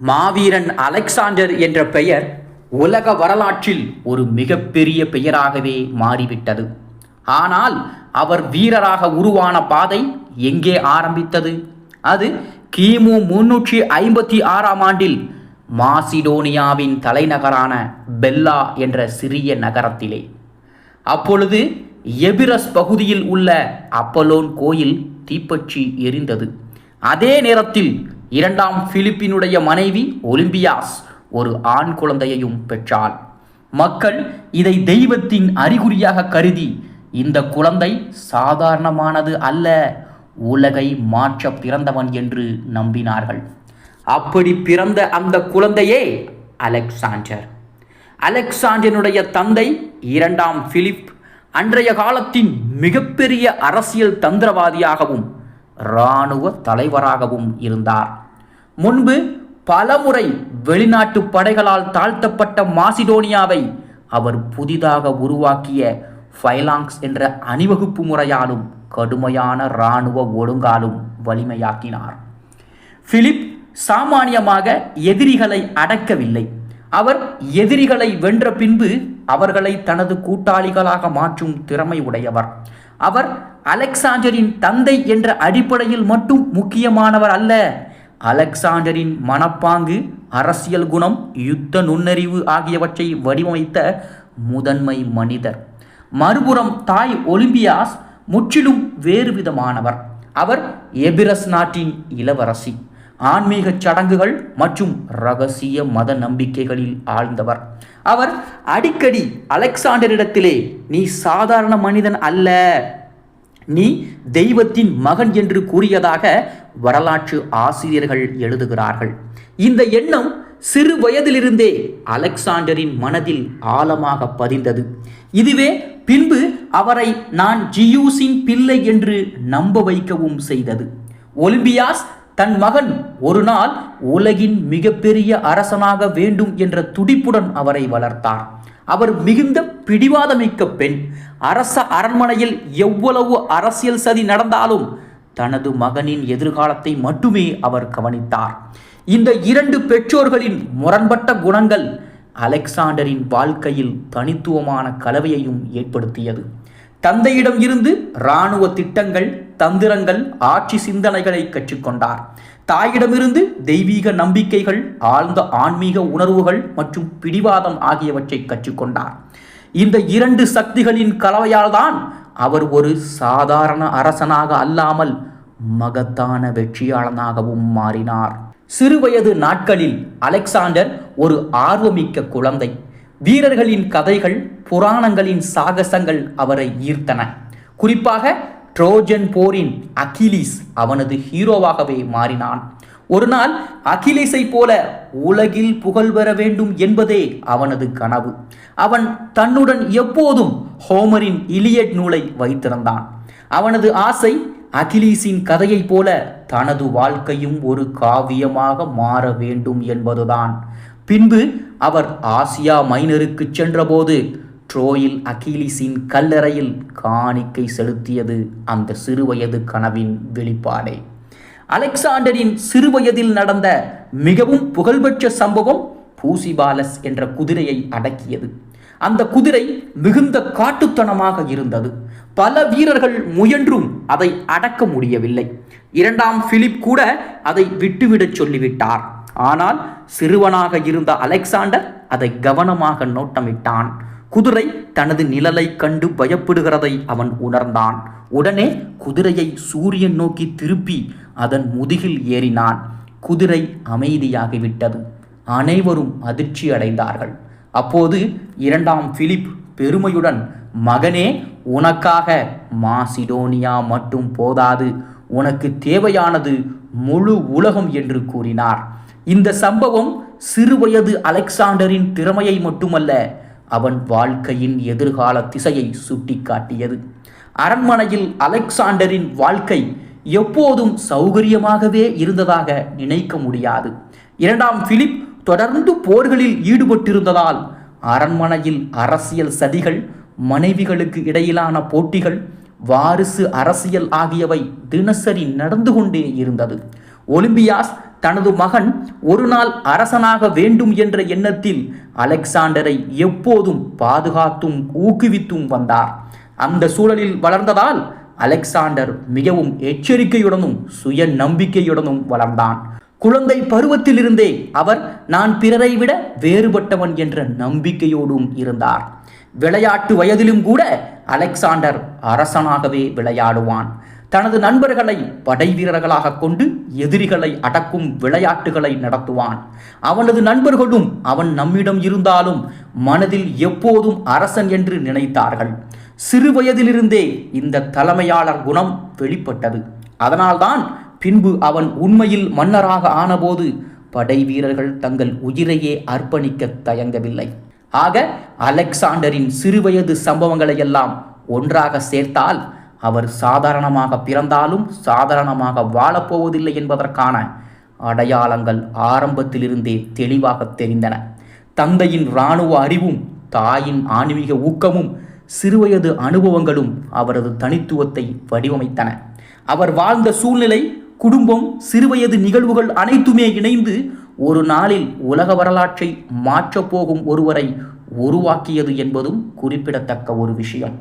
மாவீரன் Alexander என்ற பெயர் உலக வரலாற்றில் ஒரு மிகப்பெரிய பெயராகவே மாறிவிட்டது. ஆனால் அவர் வீரராக உருவான பாதை எங்கே ஆரம்பித்தது? அது கிமு முன்னூற்றி ஐம்பத்தி ஆறாம் ஆண்டில் மாசிடோனியாவின் தலைநகரான பெல்லா என்ற சிறிய நகரத்திலே. அப்பொழுது எபிரஸ் பகுதியில் உள்ள அப்பலோன் கோயில் தீப்பற்றி எரிந்தது. அதே நேரத்தில் இரண்டாம் பிலிப்பினுடைய மனைவி ஒலிம்பியாஸ் ஒரு ஆண் குழந்தையையும் பெற்றாள். மக்கள் இதை தெய்வத்தின் அறிகுறியாக கருதி இந்த குழந்தை சாதாரணமானது அல்ல உலகை மாற்ற பிறந்தவன் என்று நம்பினார்கள். அப்படி பிறந்த அந்த குழந்தையே அலெக்சாண்டர். அலெக்சாண்டனுடைய தந்தை இரண்டாம் பிலிப் அன்றைய காலத்தின் மிகப்பெரிய அரசியல் தந்திரவாதியாகவும் இராணுவ தலைவராகவும் இருந்தார். முன்பு பலமுறை வெளிநாட்டு படைகளால் தாழ்த்தப்பட்ட மாசிடோனியாவை அவர் புதிதாக உருவாக்கிய ஃபைலாங்ஸ் என்ற அணிவகுப்பு முறையாலும் கடுமையான இராணுவ ஒழுங்காலும் வலிமையாக்கினார். பிலிப் சாமானியமாக எதிரிகளை அடக்கவில்லை. அவர் எதிரிகளை வென்ற பின்பு அவர்களை தனது கூட்டாளிகளாக மாற்றும் திறமை உடையவர். அவர் அலெக்சாண்டரின் தந்தை என்ற அடிப்படையில் மட்டும் முக்கியமானவர் அல்ல. அலெக்சாண்டரின் மனப்பாங்கு அரசியல் குணம் யுத்த நுண்ணறிவு ஆகியவற்றை வடிவமைத்த முதன்மை மனிதர். மறுபுறம் தாய் ஒலிம்பியாஸ் முற்றிலும் வேறு விதமானவர் அவர் எபிரஸ் நாட்டின் இளவரசி. ஆன்மீக சடங்குகள் மற்றும் ரகசிய மத நம்பிக்கைகளில் ஆழ்ந்தவர். அவர் அடிக்கடி அலெக்சாண்டரிடத்திலே நீ சாதாரண மனிதன் அல்ல. நீ தெய்வத்தின் மகன் என்று கூறியதாக வரலாற்று ஆசிரியர்கள் எழுதுகிறார்கள். இந்த எண்ணம் சிறு வயதிலிருந்தே அலெக்சாண்டரின் மனதில் ஆழமாக பதிந்தது. இதுவே பின்பு அவரை நான் ஜியூஸின் பிள்ளை என்று நம்ப வைக்கவும் செய்தது. ஒலிம்பியாஸ் தன் மகன் ஒரு நாள் உலகின் மிகப்பெரிய அரசனாக வேண்டும் என்ற துடிப்புடன் அவரை வளர்த்தார். அவர் மிகுந்த பிடிவாதமிக்க பெண். அரச அரண்மனையில் எவ்வளவு அரசியல் சதி நடந்தாலும் தனது மகனின் எதிர்காலத்தை மட்டுமே அவர் கவனித்தார். இந்த இரண்டு பெற்றோர்களின் முரண்பட்ட குணங்கள் அலெக்சாண்டரின் வாழ்க்கையில் தனித்துவமான கலவையையும் ஏற்படுத்தியது. தந்தையிடம் இருந்து இராணுவ திட்டங்கள் தந்திரங்கள் ஆட்சி சிந்தனைகளை கற்றுக்கொண்டார். தாயிடமிருந்து தெய்வீக நம்பிக்கைகள் ஆழ்ந்த ஆன்மீக உணர்வுகள் மற்றும் பிடிவாதம் ஆகியவற்றை கற்றுக்கொண்டார். இந்த இரண்டு சக்திகளின் கலவையால் தான் அவர் ஒரு சாதாரண அரசனாக அல்லாமல் மகத்தான வெற்றியாளனாகவும் மாறினார். சிறுவயது நாட்களில் அலெக்சாண்டர் ஒரு ஆர்வமிக்க குழந்தை. வீரர்களின் கதைகள் புராணங்களின் சாகசங்கள் அவரை ஈர்த்தன. குறிப்பாக ட்ரோஜன் போரின் அகிலிஸ் அவனது ஹீரோவாகவே மாறினான். ஒரு நாள் அகிலேஸை போல உலகில் புகழ் பெற வேண்டும் என்பதே அவனது கனவு. அவன் தன்னுடன் எப்போதும் ஹோமரின் இலியட் நூலை வைத்திருந்தான். அவனது ஆசை அகிலீஸின் கதையைப் போல தனது வாழ்க்கையும் ஒரு காவியமாக மாற வேண்டும் என்பதுதான். பின்பு அவர் ஆசியா மைனருக்கு சென்றபோது ட்ரோயில் அகிலிஸின் கல்லறையில் காணிக்கை செலுத்தியது அந்த சிறுவயது கனவின் வெளிப்பாடே. அலெக்சாண்டரின் சிறுவயதில் நடந்த மிகவும் புகழ்பெற்ற சம்பவம் பூசிபாலஸ் என்ற குதிரையை அடக்கியது. அந்த குதிரை மிகுந்த காட்டுத்தனமாக இருந்தது. பல வீரர்கள் முயன்றும் அதை அடக்க முடியவில்லை. இரண்டாம் பிலிப் கூட அதை விட்டுவிடச் சொல்லிவிட்டார். ஆனால் சிறுவனாக இருந்த அலெக்சாண்டர் அதை கவனமாக நோட்டமிட்டான். குதிரை தனது நிழலை கண்டு பயப்படுகிறதை அவன் உணர்ந்தான். உடனே குதிரையை சூரியன் நோக்கி திருப்பி அதன் முதுகில் ஏறினான். குதிரை அமைதியாகிவிட்டது. அனைவரும் அதிர்ச்சி அடைந்தார்கள். அப்போது இரண்டாம் பிலிப் பெருமையுடன் மகனே உனக்காக மாசிடோனியா மட்டும் போதாது. உனக்கு தேவையானது முழு உலகம் என்று கூறினார். இந்த சம்பவம் சிறுவயது அலெக்சாண்டரின் திறமையை மட்டுமல்ல அவன் வாழ்க்கையின் எதிர்கால திசையை சுட்டிக்காட்டியது. அரண்மனையில் அலெக்சாண்டரின் வாழ்க்கை எப்போதும் சௌகரியமாகவே இருந்ததாக நினைக்க முடியாது. இரண்டாம் பிலிப் தொடர்ந்து போர்களில் ஈடுபட்டிருந்ததால் அரண்மனையில் அரசியல் சதிகள் மனைவிகளுக்கு இடையிலான போட்டிகள் வாரிசு அரசியல் ஆகியவை தினசரி நடந்து கொண்டே இருந்தது. ஒலிம்பியாஸ் தனது மகன் ஒரு நாள் அரசனாக வேண்டும் என்ற எண்ணத்தில் அலெக்சாண்டரை எப்போதும் பாதுகாத்தும் ஊக்குவித்தும் வந்தார். அந்த சூழலில் வளர்ந்ததால் அலெக்சாண்டர் மிகவும் எச்சரிக்கையுடனும் சுய நம்பிக்கையுடனும் வளர்ந்தான். குழந்தை பருவத்திலிருந்தே அவர் நான் பிறரை விட வேறுபட்டவன் என்ற நம்பிக்கையோடும் இருந்தார். விளையாட்டு வயதிலும் கூட அலெக்சாண்டர் அரசனாகவே விளையாடுவான். தனது நண்பர்களை படை வீரர்களாக கொண்டு எதிரிகளை அடக்கும் விளையாட்டுகளை நடத்துவான். அவனது நண்பர்களும் அவன் நம்மிடம் இருந்தாலும் மனதில் எப்போதும் அரசன் என்று நினைத்தார்கள். சிறு வயதிலிருந்தே இந்த தலைமையாளர் குணம் வெளிப்பட்டது. அதனால்தான் பின்பு அவன் உண்மையில் மன்னராக ஆனபோது படை வீரர்கள் தங்கள் உயிரையே அர்ப்பணிக்க தயங்கவில்லை. ஆக அலெக்சாண்டரின் சிறுவயது சம்பவங்களை எல்லாம் ஒன்றாக சேர்த்தால் அவர் சாதாரணமாக பிறந்தாலும் சாதாரணமாக வாழப்போவதில்லை என்பதற்கான அடையாளங்கள் ஆரம்பத்திலிருந்தே தெளிவாக தெரிந்தன. தந்தையின் இராணுவ அறிவும் தாயின் ஆன்மீக ஊக்கமும் சிறுவயது அனுபவங்களும் அவரது தனித்துவத்தை வடிவமைத்தன. அவர் வாழ்ந்த சூழ்நிலை குடும்பம் சிறுவயது நிகழ்வுகள் அனைத்துமே இணைந்து ஒரு நாளில் உலக வரலாற்றை மாற்றப்போகும் ஒருவரை உருவாக்கியது என்பதும் குறிப்பிடத்தக்க ஒரு விஷயம்.